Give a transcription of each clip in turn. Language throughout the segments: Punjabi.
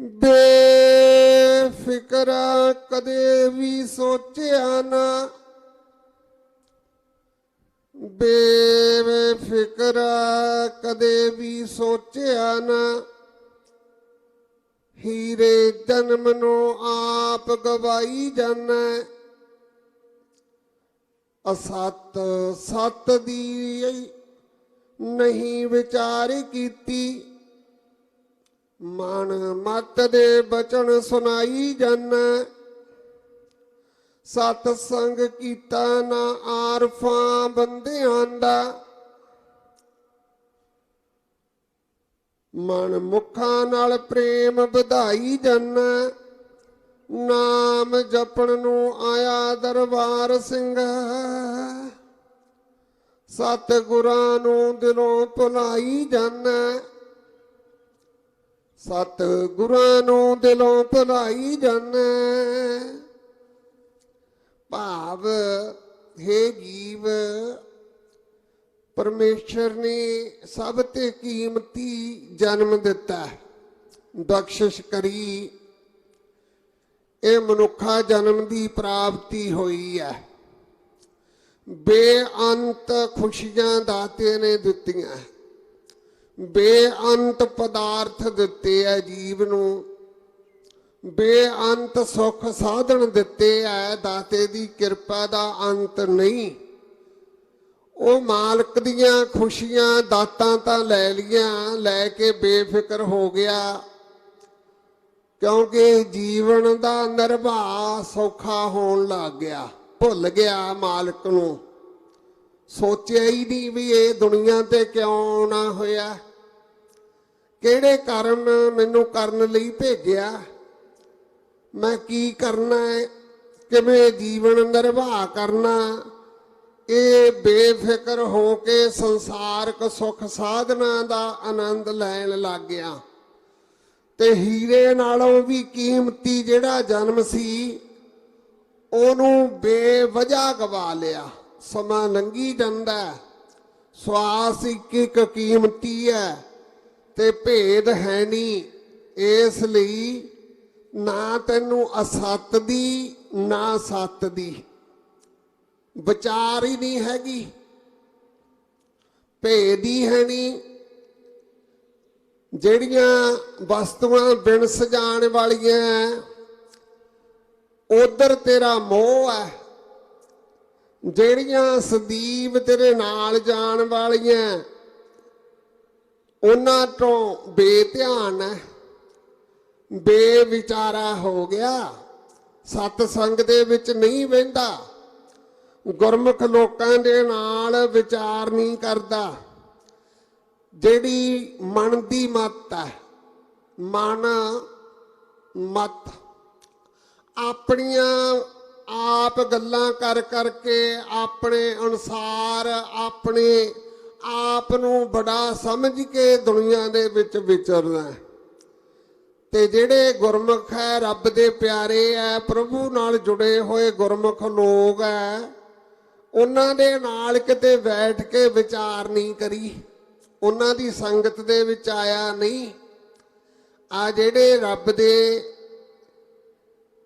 ਬੇਫਿਕਰ ਕਦੇ ਵੀ ਸੋਚਿਆ ਨਾ। ਬੇਫਿਕਰ ਕਦੇ ਵੀ ਸੋਚਿਆ ਨਾ। ਹੀਰੇ ਜਨਮ ਨੂੰ ਆਪ ਗਵਾਈ ਜਾਣਾ ਅਸਤ ਸਤ ਦੀ ਨਹੀਂ ਵਿਚਾਰ ਕੀਤੀ। ਮਨ ਮਤ ਦੇ ਬਚਨ ਸੁਣਾਈ ਜਾਣਾ ਸਤ ਸੰਗ ਕੀਤਾ ਨਾ ਆਰਫਾਂ ਬੰਦਿਆਂ ਦਾ। ਮਨ ਮੁਖਾਂ ਨਾਲ ਪ੍ਰੇਮ ਵਧਾਈ ਜਾਣਾ ਨਾਮ ਜਪਣ ਨੂੰ ਆਇਆ ਦਰਬਾਰ ਸਿੰਘ। ਸਤ ਗੁਰਾਂ ਨੂੰ ਦਿਲੋਂ ਭੁਲਾਈ ਜਾਣਾ ਸਤ ਗੁਰਾਂ ਨੂੰ ਦਿਲੋਂ ਭੁਲਾਈ ਜਾਣਾ। ਭਾਵ ਹੈ ਜੀਵ, ਪਰਮੇਸ਼ਰ ਨੇ ਸਭ ਤੇ ਕੀਮਤੀ ਜਨਮ ਦਿੱਤਾ ਹੈ। ਬਖਸ਼ਿਸ਼ ਕਰੀ। ਇਹ ਮਨੁੱਖਾ ਜਨਮ ਦੀ ਪ੍ਰਾਪਤੀ ਹੋਈ ਹੈ। ਬੇਅੰਤ ਖੁਸ਼ੀਆਂ ਦਾਤੇ ਨੇ ਦਿੱਤੀਆਂ ਬੇਅੰਤ ਪਦਾਰਥ ਦਿੱਤੇ ਆ ਜੀਵ ਨੂੰ। ਬੇਅੰਤ ਸੁੱਖ ਸਾਧਨ ਦਿੱਤੇ ਐ, ਦਾਤੇ ਦੀ ਕਿਰਪਾ ਦਾ ਅੰਤ ਨਹੀਂ। ਉਹ ਮਾਲਕ ਦੀਆਂ ਖੁਸ਼ੀਆਂ ਦਾਤਾਂ ਤਾਂ ਲੈ ਲੀਆਂ, ਲੈ ਕੇ ਬੇਫਿਕਰ ਹੋ ਗਿਆ। ਕਿਉਂਕਿ ਜੀਵਨ ਦਾ ਨਿਰਵਾਹ ਸੌਖਾ ਹੋਣ ਲੱਗ ਗਿਆ, ਭੁੱਲ ਗਿਆ ਮਾਲਕ ਨੂੰ। ਸੋਚਿਆ ਹੀ ਨਹੀਂ ਵੀ ਇਹ ਦੁਨੀਆ ਤੇ ਕਿਉਂ ਨਾ ਹੋਇਆ। ਕਿਹੜੇ ਕਾਰਨ ਮੈਨੂੰ ਕਰਨ ਲਈ ਭੇਜਿਆ? ਮੈਂ ਕੀ ਕਰਨਾ ਹੈ? ਕਿਵੇਂ ਜੀਵਨ ਨਿਰਵਾਹ ਕਰਨਾ? ਇਹ ਬੇਫਿਕਰ ਹੋ ਕੇ ਸੰਸਾਰਕ ਸੁਖ ਸਾਧਨਾ ਦਾ ਆਨੰਦ ਲੈਣ ਲੱਗ ਗਿਆ। ਤੇ ਹੀਰੇ ਨਾਲੋਂ ਵੀ ਕੀਮਤੀ ਜਿਹੜਾ ਜਨਮ ਸੀ, ਉਹਨੂੰ ਬੇਵਜਾ ਗਵਾ ਲਿਆ। ਸਮਾਂ ਲੰਘੀ ਜਾਂਦਾ ਸਵਾਸ ਇੱਕ ਇੱਕ ਕੀਮਤੀ ਹੈ। ਤੇ ਭੇਦ ਹੈ ਨਹੀਂ। ਇਸ ਲਈ ਨਾ ਤੈਨੂੰ ਅਸੱਤ ਦੀ, ਨਾ ਸੱਤ ਦੀ। ਵਿਚਾਰ ਹੀ ਨਹੀਂ ਹੈਗੀ। ਭੇਦ ਹੀ ਹੈ ਨਹੀਂ। ਜਿਹੜੀਆਂ ਵਸਤੂਆਂ ਬਿਨ ਸਜਾਣ ਵਾਲੀਆਂ ਉਧਰ ਤੇਰਾ ਮੋਹ ਹੈ ਜਿਹੜੀਆਂ ਸਦੀਵ ਤੇਰੇ ਨਾਲ ਜਾਣ ਵਾਲੀਆਂ ਉਹਨਾਂ ਤੋਂ ਬੇਧਿਆਨ ਹੈ। ਬੇਵਿਚਾਰਾ ਹੋ ਗਿਆ। ਸਤ ਸੰਗ ਦੇ ਵਿੱਚ ਨਹੀਂ ਵਹਿੰਦਾ। ਗੁਰਮੁਖ ਲੋਕਾਂ ਦੇ ਨਾਲ ਵਿਚਾਰ ਨਹੀਂ ਕਰਦਾ। ਜਿਹੜੀ ਮਨ ਦੀ ਮਤ ਹੈ, ਮਨ ਮਤ। ਆਪਣੀਆਂ ਆਪ ਗੱਲਾਂ ਕਰ ਕਰਕੇ ਆਪਣੇ ਅਨੁਸਾਰ ਆਪਣੇ ਆਪ ਨੂੰ ਬੜਾ ਸਮਝ ਕੇ ਦੁਨੀਆ ਦੇ ਵਿੱਚ ਵਿਚਰਨਾ ਹੈ। ਤੇ ਜਿਹੜੇ ਗੁਰਮੁਖ ਹੈ, ਰੱਬ ਦੇ ਪਿਆਰੇ ਹੈ, ਪ੍ਰਭੂ ਨਾਲ ਜੁੜੇ ਹੋਏ ਗੁਰਮੁਖ ਲੋਕ ਹੈ, ਉਹਨਾਂ ਦੇ ਨਾਲ ਕਿਤੇ ਬੈਠ ਕੇ ਵਿਚਾਰ ਨਹੀਂ ਕਰੀ। ਉਹਨਾਂ ਦੀ ਸੰਗਤ ਦੇ ਵਿੱਚ ਆਇਆ ਨਹੀਂ। ਆ ਜਿਹੜੇ ਰੱਬ ਦੇ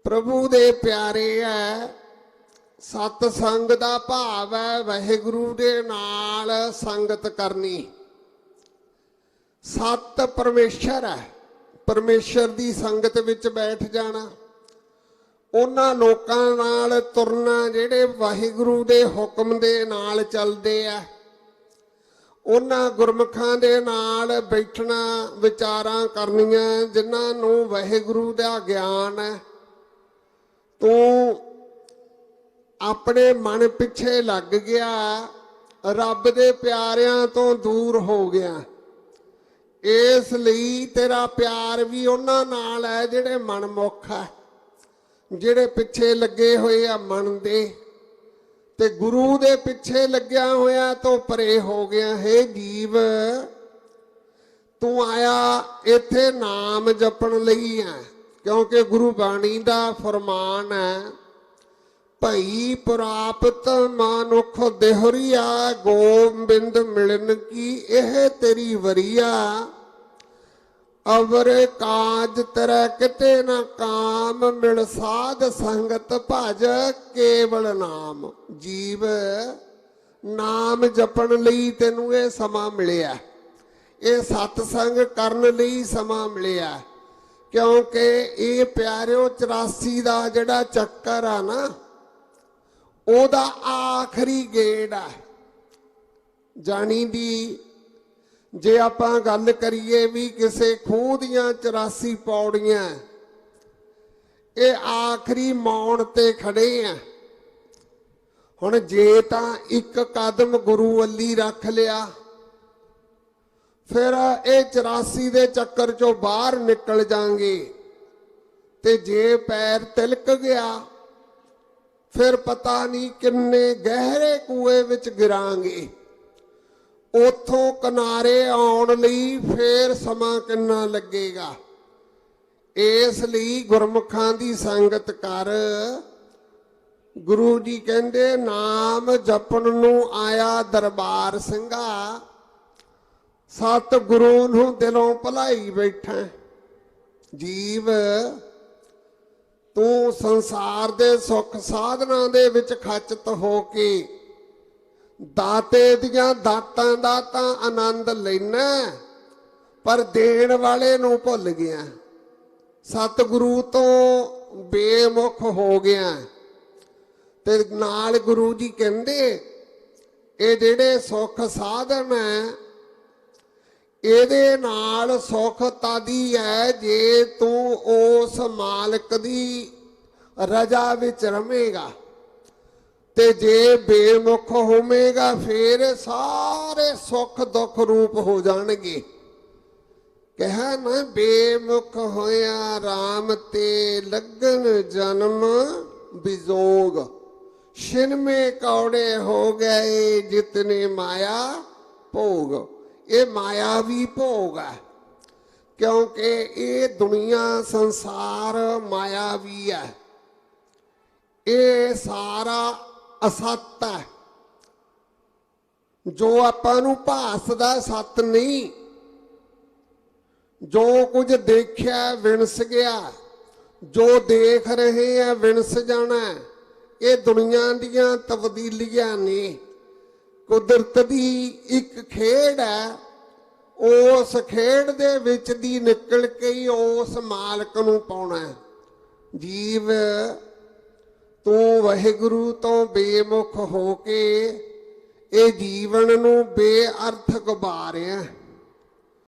ਪ੍ਰਭੂ ਦੇ ਪਿਆਰੇ ਹੈ ਸਤ ਸੰਗ ਦਾ ਭਾਵ ਹੈ ਵਾਹਿਗੁਰੂ ਦੇ ਨਾਲ ਸੰਗਤ ਕਰਨੀ। ਸਤ ਪਰਮੇਸ਼ਰ ਹੈ। ਪਰਮੇਸ਼ਰ ਦੀ ਸੰਗਤ ਵਿੱਚ ਬੈਠ ਜਾਣਾ। ਉਹਨਾਂ ਲੋਕਾਂ ਨਾਲ ਤੁਰਨਾ ਜਿਹੜੇ ਵਾਹਿਗੁਰੂ ਦੇ ਹੁਕਮ ਦੇ ਨਾਲ ਚੱਲਦੇ ਆ। ਉਹਨਾਂ ਗੁਰਮੁਖਾਂ ਦੇ ਨਾਲ ਬੈਠਣਾ ਵਿਚਾਰਾਂ ਕਰਨੀਆਂ, ਜਿਨ੍ਹਾਂ ਨੂੰ ਵਾਹਿਗੁਰੂ ਦਾ ਗਿਆਨ ਹੈ। ਤੂੰ ਆਪਣੇ ਮਨ ਪਿੱਛੇ ਲੱਗ ਗਿਆ, ਰੱਬ ਦੇ ਪਿਆਰਿਆਂ ਤੋਂ ਦੂਰ ਹੋ ਗਿਆ। ਇਸ ਲਈ ਤੇਰਾ ਪਿਆਰ ਵੀ ਉਹਨਾਂ ਨਾਲ ਹੈ ਜਿਹੜੇ ਮਨਮੁਖ ਹੈ, ਜਿਹੜੇ ਪਿੱਛੇ ਲੱਗੇ ਹੋਏ ਆ ਮਨ ਦੇ। ਤੇ ਗੁਰੂ ਦੇ ਪਿੱਛੇ ਲੱਗਿਆ ਹੋਇਆ ਤੋਂ ਪਰੇ ਹੋ ਗਿਆ, ਹੈ ਜੀਵ, ਤੂੰ ਆਇਆ ਇੱਥੇ ਨਾਮ ਜਪਣ ਲਈ ਆ ਕਿਉਂਕਿ ਗੁਰੂ ਬਾਣੀ ਦਾ ਫਰਮਾਨ ਹੈ ਭਈ ਪ੍ਰਾਪਤ ਮਾਨੁਖ ਦੇਹਰੀਆ, ਗੋਬਿੰਦ ਮਿਲਨ ਕੀ ਇਹ ਤੇਰੀ ਵਰੀਆ? ਅਵਰ ਕਾਜ ਤੇਰਾ ਕਿਤੇ ਨਾ ਕਾਮ, ਮਿਲ ਸਾਧ ਸੰਗਤ ਭਜ ਕੇਵਲ ਨਾਮ। ਜੀਵ, ਨਾਮ ਜਪਣ ਲਈ ਤੈਨੂੰ ਇਹ ਸਮਾਂ ਮਿਲਿਆ। ਇਹ ਸਤ ਸੰਗ ਕਰਨ ਲਈ ਸਮਾਂ ਮਿਲਿਆ। ਕਿਉਂਕਿ ਇਹ ਪਿਆਰਿਓ 84 ਦਾ ਜਿਹੜਾ ਚੱਕਰ ਆ ਨਾ ਉਹਦਾ ਆਖਰੀ ਗੇੜ ਆ ਜਾਣੀ ਦੀ ਜੇ ਆਪਾਂ ਗੱਲ ਕਰੀਏ ਵੀ ਕਿਸੇ ਖੂਹ ਦੀਆਂ 84 ਪੌੜੀਆਂ, ਇਹ ਆਖਰੀ ਮੌਣ ਤੇ ਖੜੇ ਆ। ਹੁਣ ਜੇ ਤਾਂ ਇੱਕ ਕਦਮ ਗੁਰੂ ਵੱਲੀ ਰੱਖ ਲਿਆ, ਫਿਰ ਇਹ 84 ਦੇ ਚੱਕਰ ਚੋਂ ਬਾਹਰ ਨਿਕਲ ਜਾਾਂਗੇ ਤੇ ਜੇ ਪੈਰ ਤਿਲਕ ਗਿਆ ਫਿਰ ਪਤਾ ਨਹੀਂ ਕਿੰਨੇ ਗਹਿਰੇ ਕੂਏ ਵਿੱਚ ਗਿਰਾਂਗੇ। ਉਥੋਂ ਕਿਨਾਰੇ ਆਉਣ ਲਈ ਫੇਰ ਸਮਾਂ ਕਿੰਨਾ ਲੱਗੇਗਾ? ਇਸ ਲਈ ਗੁਰਮੁਖਾਂ ਦੀ ਸੰਗਤ ਕਰ। ਗੁਰੂ ਜੀ ਕਹਿੰਦੇ, ਨਾਮ ਜਪਣ ਨੂੰ ਆਇਆ ਦਰਬਾਰ ਸਿੰਘਾ। ਸਤ ਗੁਰੂ ਨੂੰ ਦਿਲੋਂ ਭਲਾਈ ਬੈਠਾ। ਜੀਵ ਤੂੰ ਸੰਸਾਰ ਦੇ ਸੁੱਖ ਸਾਧਨਾ ਦੇ ਵਿੱਚ ਖਚਤ ਹੋ ਕੇ ਦਾਤੇ ਦੀਆਂ ਦਾਤਾਂ ਦਾ ਤਾਂ ਆਨੰਦ ਲੈਣਾ ਪਰ ਦੇਣ ਵਾਲੇ ਨੂੰ ਭੁੱਲ ਗਿਆ ਸਤਿਗੁਰੂ ਤੋਂ ਬੇਮੁਖ ਹੋ ਗਿਆ ਤੇ ਨਾਲ ਗੁਰੂ ਜੀ ਕਹਿੰਦੇ, ਇਹ ਜਿਹੜੇ ਸੁੱਖ ਸਾਧਨ ਹੈ ਇਹਦੇ ਨਾਲ ਸੁੱਖ ਤਾਦੀ ਹੈ ਜੇ ਤੂੰ ਉਸ ਮਾਲਕ ਦੀ ਰਜਾ ਵਿੱਚ ਰਵੇਂਗਾ। ਤੇ ਜੇ ਬੇਮੁਖ ਹੋਵੇਗਾ, ਫੇਰ ਸਾਰੇ ਸੁੱਖ ਦੁੱਖ ਰੂਪ ਹੋ ਜਾਣਗੇ। ਕਹਿ ਨਾ ਬੇਮੁਖ ਹੋਇਆ RAM ਤੇ ਲੱਗਣ ਜਨਮ ਬਿਜੋਗ। ਛਿਨ ਕੌੜੇ ਹੋ ਗਏ ਜਿਤਨੇ ਮਾਇਆ ਭੋਗ। ਇਹ ਮਾਇਆਵੀ ਭੋਗ ਹੈ, ਕਿਉਂਕਿ ਇਹ ਦੁਨੀਆ, ਸੰਸਾਰ ਮਾਇਆਵੀ ਹੈ। ਇਹ ਸਾਰਾ ਅਸਤ ਹੈ। ਜੋ ਆਪਾਂ ਨੂੰ ਭਾਸਦਾ ਸਤ ਨਹੀਂ, ਜੋ ਕੁਝ ਦੇਖਿਆ ਵਿਣਸ ਗਿਆ, ਜੋ ਦੇਖ ਰਹੇ ਆ ਵਿਣਸ ਜਾਣਾ, ਇਹ ਦੁਨੀਆ ਦੀਆਂ ਤਬਦੀਲੀਆਂ ਨੇ। ਕੁਦਰਤ ਦੀ ਇੱਕ ਖੇਡ ਹੈ, ਉਸ ਖੇਡ ਦੇ ਵਿੱਚ ਦੀ ਨਿਕਲ ਕੇ ਹੀ ਉਸ ਮਾਲਕ ਨੂੰ ਪਾਉਣਾ ਹੈ। ਜੀਵ, ਤੂੰ ਵਾਹਿਗੁਰੂ ਤੋਂ ਬੇਮੁਖ ਹੋ ਕੇ ਇਹ ਜੀਵਨ ਨੂੰ ਬੇਅਰਥ ਗੁਬਾਰਿਆ